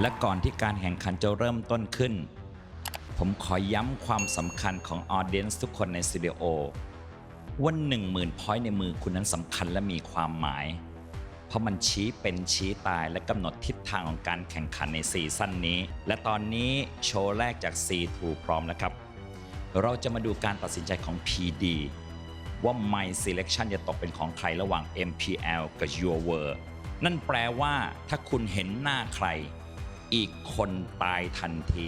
และก่อนที่การแข่งขันจะเริ่มต้นขึ้น ผมขอย้ำความสำคัญของออเดียนทุกคนในสตูดิโอว่า10,000พอยต์ในมือคุณนั้นสำคัญและมีความหมาย เพราะมันชี้เป็นชี้ตายและกำหนดทิศทางของการแข่งขันในซีซั่นนี้ และตอนนี้โชว์แรกจาก C2 พร้อมแล้วครับ เราจะมาดูการตัดสินใจของ PD ว่า My Selection จะตกเป็นของใครระหว่าง MPL กับ Your World นั่นแปลว่าถ้าคุณเห็นหน้าใคร อีกคนตายทันที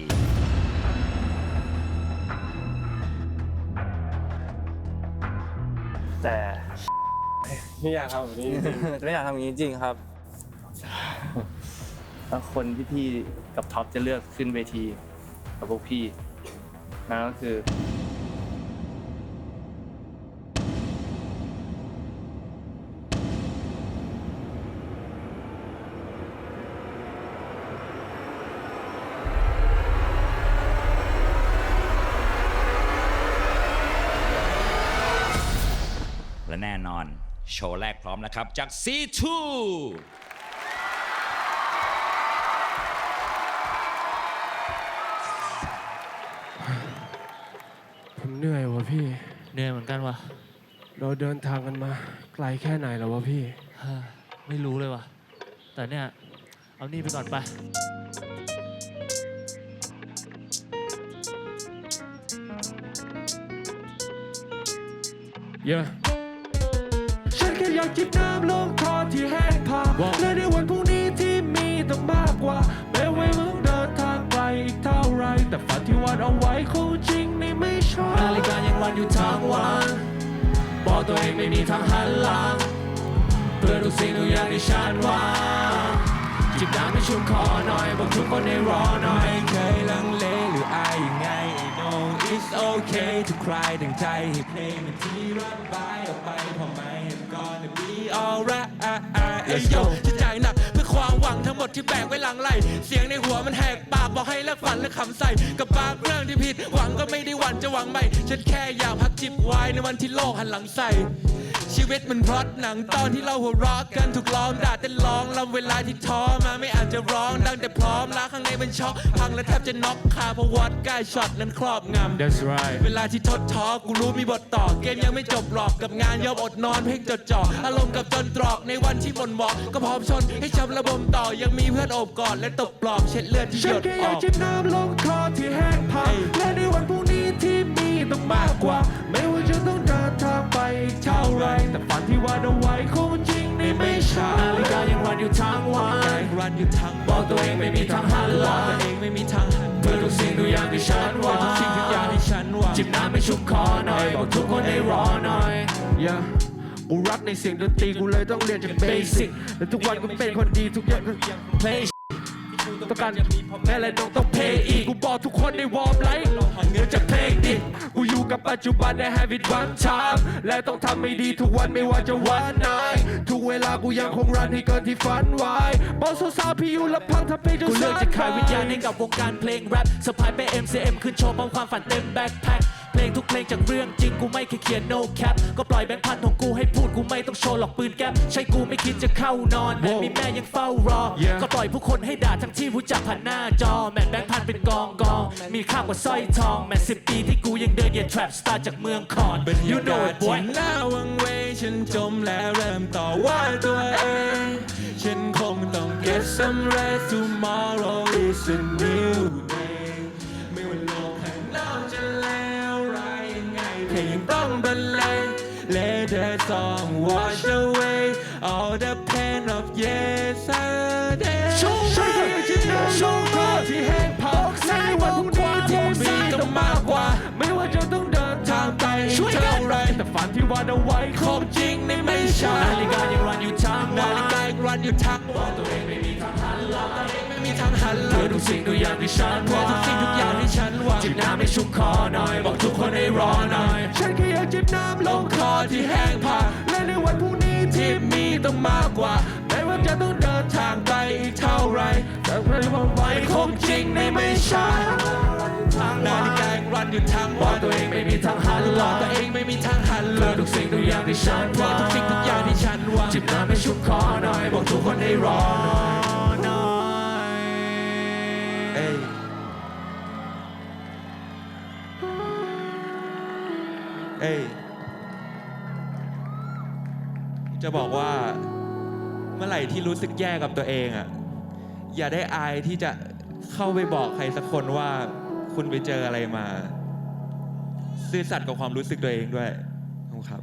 แต่ ไม่อยากทำแบบนี้จริงไม่อยากทำอย่างนี้จริงครับถ้าคนที่พี่กับท็อปจะเลือกขึ้นเวทีกับพวกพี่นั่นก็คือ น่นอน โชว์แรกพร้อมนะครับ จาก C2 ผมเหนื่อยวะพี่ เหนื่อยเหมือนกันวะเราเดินทางกันมา ไกลแค่ไหนแล้ววะพี่ เฮ้อไม่รู้เลยวะแต่เนี่ย เอานี่ไปก่อนไป เยอะฉันแค่ อยากจิบน้ำลงคอที่แห้งผากและในวันพรุ่งนี้ที่มีต้องมากกว่าแม้ว่ามึงเดินทางไกลอีกเท่าไร แต่ฝันที่วาดเอาไว้คงจริงนี่ไม่ใช่นาฬิกายังรันอยู่ทั้งวันบอกตัวเองไม่มีทางหันหลังเพื่อทุกสิ่งทุกอย่างที่ฉันหวางจิบน้ำให้ชุ่มคอหน่อยบอกทุกคนให้รอหน่อยไม่เคยลังเลหรืออายยังไง I know it's okay ทุ กใครดังใจให้เพลงมันที่ระบายออกไปพอไม่ I'm gonna be alright เอ้ยโยจะจ่ายหนักเพื่อความ หวังทั้งหมดที่แบกไว้หลังไหล เสียงในหัวมันแหกปากบอกให้เลิกฝันและขำใส่ กับบางเรื่องที่ผิดหวังก็ไม่ได้หวั่นจะหวังใหม่ ฉันแค่อยากพักจิบไวน์ในวันที่โลกหันหลังใส่ชีวิตมันพล็อตหนังตอนที่เราหัวเราะกันถูกล้อมด่าเต้นร้องลำเวลาที่ท้อมาไม่อาจจะร้องดังแต่พร้อมล้าข้างในมันช็อกพังและแทบจะน็อกคาเพราะวัดใกล้ช็อตนั้นครอบงำ That's right เวลาที่ทดท้อกูรู้มีบทต่อเกมยังไม่จบหรอกกับงานยอมอดนอนเพ่งจดจ่ออารมณ์กับจนตรอกในวันที่หมนหมองก็พร้อมชนให้ช้ำระบมต่อยังมีเพื่อนโอบกอดและตบปลอบเช็ดเลือดที่หฉัยนดแค่ออยาอกกจิบน้ำลงคอที่แห้งผากและในวันพรุ่งนี้ที่มีต้องมากกว่า ไม่ว่าจะต้องเดินทางไปอีกเท่าไร แต่ฝันที่วาดเอาไว้คงจริงนี่ไม่ใช่นาฬิกายังรันอยู่ทั้งวันรันอยู่ทางบอกตัวเองไม่มีทางหันหลังตัวเองไม่มีทางหันเพื่อทุกสิ่งทุกอย่างที่ฉันหวังทุกสิ่งทุกอย่างที่ฉันหวัง จิบน้ำให้ชุ่มคอหน่อย บอกทุกคนให้รอหน่อย yeah. กูรักในเสียงดนตรีกูเลยต้องเรียนจากเบสิกและทุกวันกูเป็นคนดีทุกอย่างก็ play ต้องการแม่และน้องต้องเพย์อีก กูบอกทุกคนในวอร์มไลท์เงินจากเพลงดิกูอยู่กับปัจจุบันใน have it one time และต้องทำให้ดีทุกวันไม่ว่าจะวันไหนทุกเวลากูยังคงรันให้เกินที่ฝันไว้บอกสาวๆพี่อยู่ลำพังทำเพลงจนกูเลือกจะขายวิญญาณให้กับวงการเพลงแรปสะพายไป MCM ขึ้นโชว์พร้อมความฝันเต็มแบ็คแพ็ค เพลงทุกเพลงจากเรื่องจริงกูไม่เคยเขียน no cap ก็ปล่อยแบงค์พันของกูให้พูดกูไม่ต้องโชว์หรอกปืนแก๊ปใช่กูไม่คิดจะเข้านอนแม้มีแม่ยังเฝ้ารอ Yeah ก็ปล่อยผู้คนให้ด่าทั้งที่รู้จักผ่านหน้าจอแมนแบงค์พันเป็นกองกองมีค่ากว่าสร้อยทองแมนสิบปีที่กูยังเดินเหยียด trap star จากเมืองคอน you know it boy หน้าวังเวงฉันจมและเริ่มต่อว่าตัวเอง ฉันคงต้อง get some rest tomorrow is a new song wash away all the pain of yesterday ฉันเคยจิบน้ำลงคอที่แห้งผากแลในวันพรุ่งนี้ที่มีต้องมากกว่า ไม่ว่าจะต้องเดินทางไปช่วยกันเท่าไรแต่ฝันที่วาดเอาไว้ของจริงในไม่ช้านาฬิกายังรันอยู่ทั้งนาวันฬิกายังรันอยู่ทั้งวันตัวเองไม่มี ไม่มีทางหันหลัเพื่อทุกสิ่งทุกอย่างที่ฉันหวังทุกสิ่งทุกอย่างที่ฉันหวังจิบน้ำให้ชุ่มคอหน่อย บอกทุกคนให้รอหน่อย ฉันแค่อยากจิบน้ำลงคอที่แห้งผากและในวันพรุ่งนี้ที่มีต้องมากกว่าไม่ว่าจะต้องเดินทางไปอีกเท่าไรแต่เพลงว่าไว้คงจริงในไม่ใช่นาฬิกายังรันอยู่ทั้งบอวักนตัวเองไม่มีทางหันหลังตัวเองไม่มีทางหันหเลัองทุกสิ่งทุกอย่างที่ฉันหวังทุกสิ่งทุกอย่างที่ฉันหวังจิบน้ำให้ชุ่มคอหน่อยบอกทุกคนให้รอหน่อย เอ้ยจะบอกว่าเมื่อไหร่ที่รู้สึกแย่กับตัวเองอะอย่าได้อายที่จะเข้าไปบอกใครสักคนว่าคุณไปเจออะไรมา ซื่อสัตย์กับความรู้สึกตัวเองด้วยขอบคุณครับ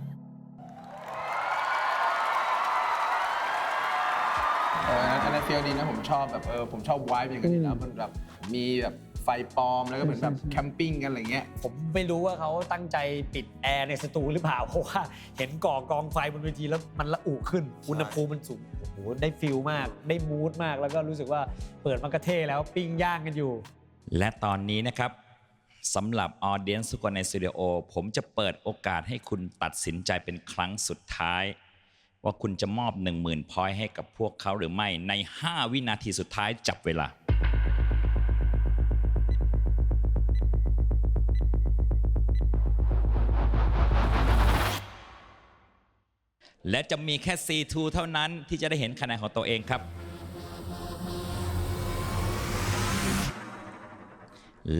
เอออันนั้นอันนั้นเฟียลดีนะผมชอบแบบเออผมชอบวายอย่างนี้นะมันแบบมีแบบ ปลอม แล้วก็เหมือนแบบแคมปิ้งกันอะไรเงี้ย ผมไม่รู้ว่าเขาตั้งใจปิดแอร์ในสตูหรือเปล่า เพราะว่าเห็นก่อกองไฟบนเวทีแล้วมันละอุขึ้น อุณหภูมิมันสูง โอ้โห ได้ฟิลมาก ได้มูดมาก แล้วก็รู้สึกว่าเปิดมากระเท่แล้วปิ้งย่างกันอยู่ และตอนนี้นะครับสำหรับออเดียนทุกคนในสตูดิโอผมจะเปิดโอกาสให้คุณตัดสินใจเป็นครั้งสุดท้าย ว่าคุณจะมอบ 10,000พอยต์ให้กับพวกเขาหรือไม่ใน 5 วินาทีสุดท้ายจับเวลา และจะมีแค่ C2 เท่านั้นที่จะได้เห็นคะแนนของตัวเองครับ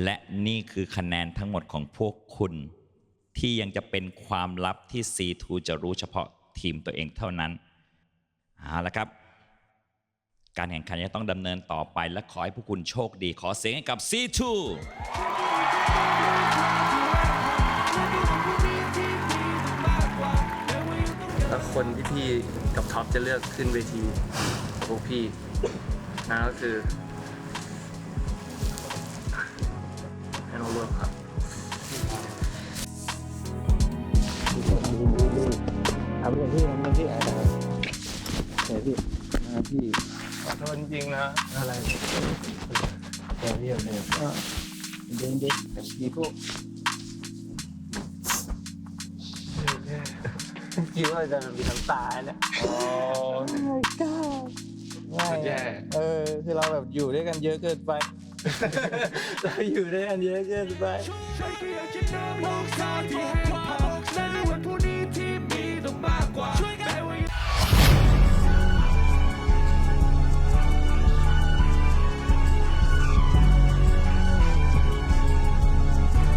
และนี่คือคะแนนทั้งหมดของพวกคุณ ที่ยังจะเป็นความลับที่ C2 จะรู้เฉพาะทีมตัวเองเท่านั้นเอาละครับ การแข่งขันจะต้องดำเนินต่อไปและขอให้พวกคุณโชคดีขอเสียงให้กับ C2 คนที่พี่กับท็อปจะเลือกขึ้นเวทีกับพวกพี่นั่นก็คือให้น้องเวิร์คครับเอาไปเลยพี่มันพี่อะไรเดี๋ยวพี่นะพี่ขอโทษจริงๆนะอะไรเดี๋ยวพี่เดี๋ยวเดี๋ยวเด็กเด็กมีพวก คิดว่าจะมีน้ำตาเนี่ยอ๋อง่ายแย่ เออ คือเราแบบอยู่ด้วยกันเยอะเกินไป เราอยู่ด้วยกันเยอะเกินไป